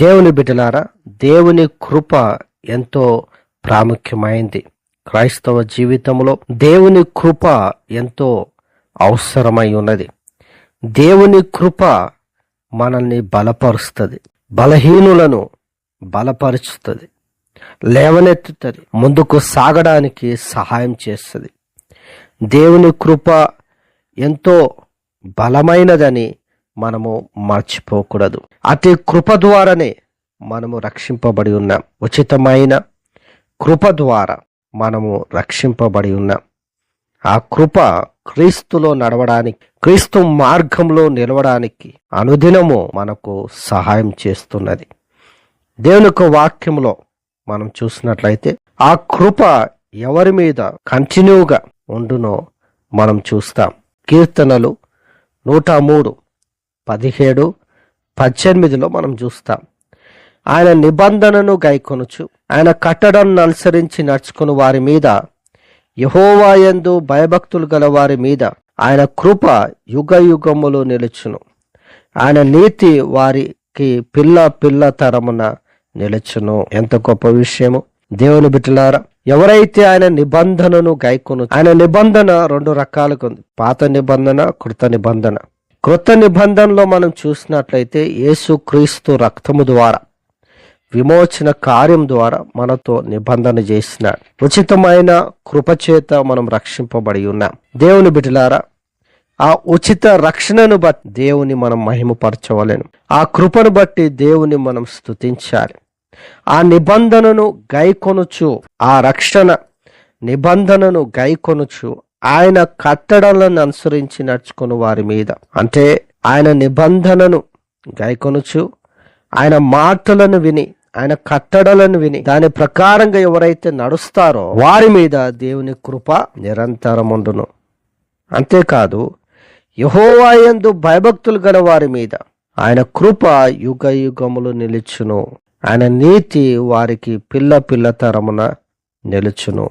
దేవుని బిడ్డలారా దేవుని కృప ఎంతో ప్రాముఖ్యమైంది. క్రైస్తవ జీవితంలో దేవుని కృప ఎంతో అవసరమై ఉన్నది. దేవుని కృప మనల్ని బలపరుస్తుంది. బలహీనులను బలపరుచుతుంది లేవనెత్తుతుంది. ముందుకు సాగడానికి సహాయం చేస్తుంది. దేవుని కృప ఎంతో బలమైనదని మనము మర్చిపోకూడదు. అతి కృప ద్వారానే మనము రక్షింపబడి ఉన్నాం. ఉచితమైన కృప ద్వారా మనము రక్షింపబడి ఉన్నాం. ఆ కృప క్రీస్తులో నడవడానికి క్రీస్తు మార్గంలో నిలవడానికి అనుదినము మనకు సహాయం చేస్తున్నది. దేవుని వాక్యంలో మనం చూసినట్లయితే ఆ కృప ఎవరి మీద కంటిన్యూగా ఉండునో మనం చూస్తాం. కీర్తనలు నూట మూడు పదిహేడు పద్దెనిమిదిలో మనం చూస్తాం. ఆయన నిబంధనను గైకొనుచు ఆయన కట్టడాన్ని అనుసరించి నడుచుకుని వారి మీద యహోవాయందు భయభక్తులు గల వారి మీద ఆయన కృప యుగ యుగములు నిలుచును. ఆయన నీతి వారికి పిల్ల పిల్ల తరమున నిలుచును. ఎంత గొప్ప విషయము. దేవుని బిడ్డలారా ఎవరైతే ఆయన నిబంధనను గైకొను ఆయన నిబంధన రెండు రకాలుగా ఉంది. పాత నిబంధన కృత నిబంధన. క్రొత్త నిబంధనలో మనం చూసినట్లయితే యేసు క్రీస్తు రక్తము ద్వారా విమోచన కార్యం ద్వారా మనతో నిబంధన చేసిన ఉచితమైన కృపచేత మనం రక్షింపబడి ఉన్నాం. దేవుని బిడ్డలారా ఆ ఉచిత రక్షణను బట్టి దేవుని మనం మహిమపరచవలేను. ఆ కృపను బట్టి దేవుని మనం స్తుతించాలి. ఆ నిబంధనను గైకొనుచు ఆ రక్షణ నిబంధనను గైకొనుచు ఆయన కట్టడలను అనుసరించి నడుచుకుని వారి మీద. అంటే ఆయన నిబంధనను గైకొనుచు ఆయన మాటలను విని ఆయన కట్టడలను విని దాని ప్రకారంగా ఎవరైతే నడుస్తారో వారి మీద దేవుని కృప నిరంతరం ఉండును అంతేకాదు యహోవాయందు భయభక్తులు గల వారి మీద ఆయన కృప యుగ యుగములు నిలుచును. ఆయన నీతి వారికి పిల్ల పిల్ల తరమున నిలుచును.